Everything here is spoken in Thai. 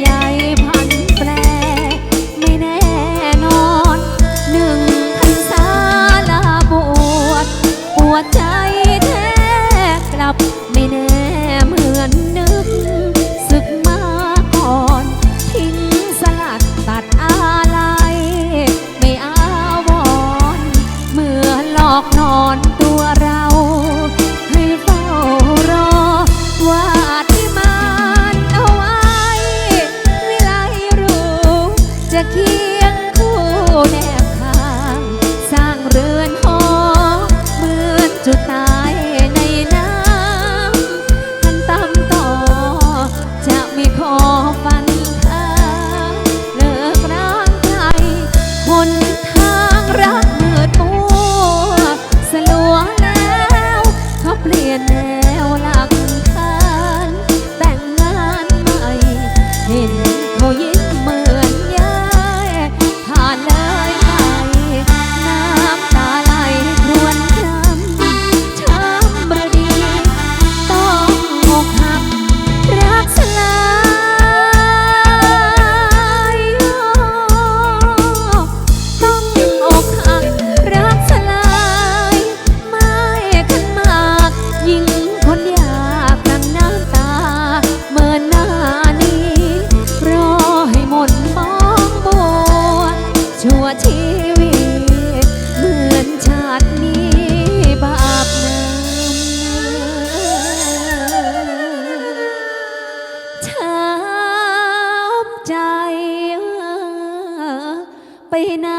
ใยพั เคียงคู่แนบข้าง สร้างเรือนหอเหมือนจุดตายในน้ำทันตามต่อ จะไม่ขอฝันข้างเลิกร้างใครคนทางรักมืดมัวสลัวแล้วเขาเปลี่ยนแนวหลักฐานแต่งงานใหม่เห็นเขายิ้ม పైనా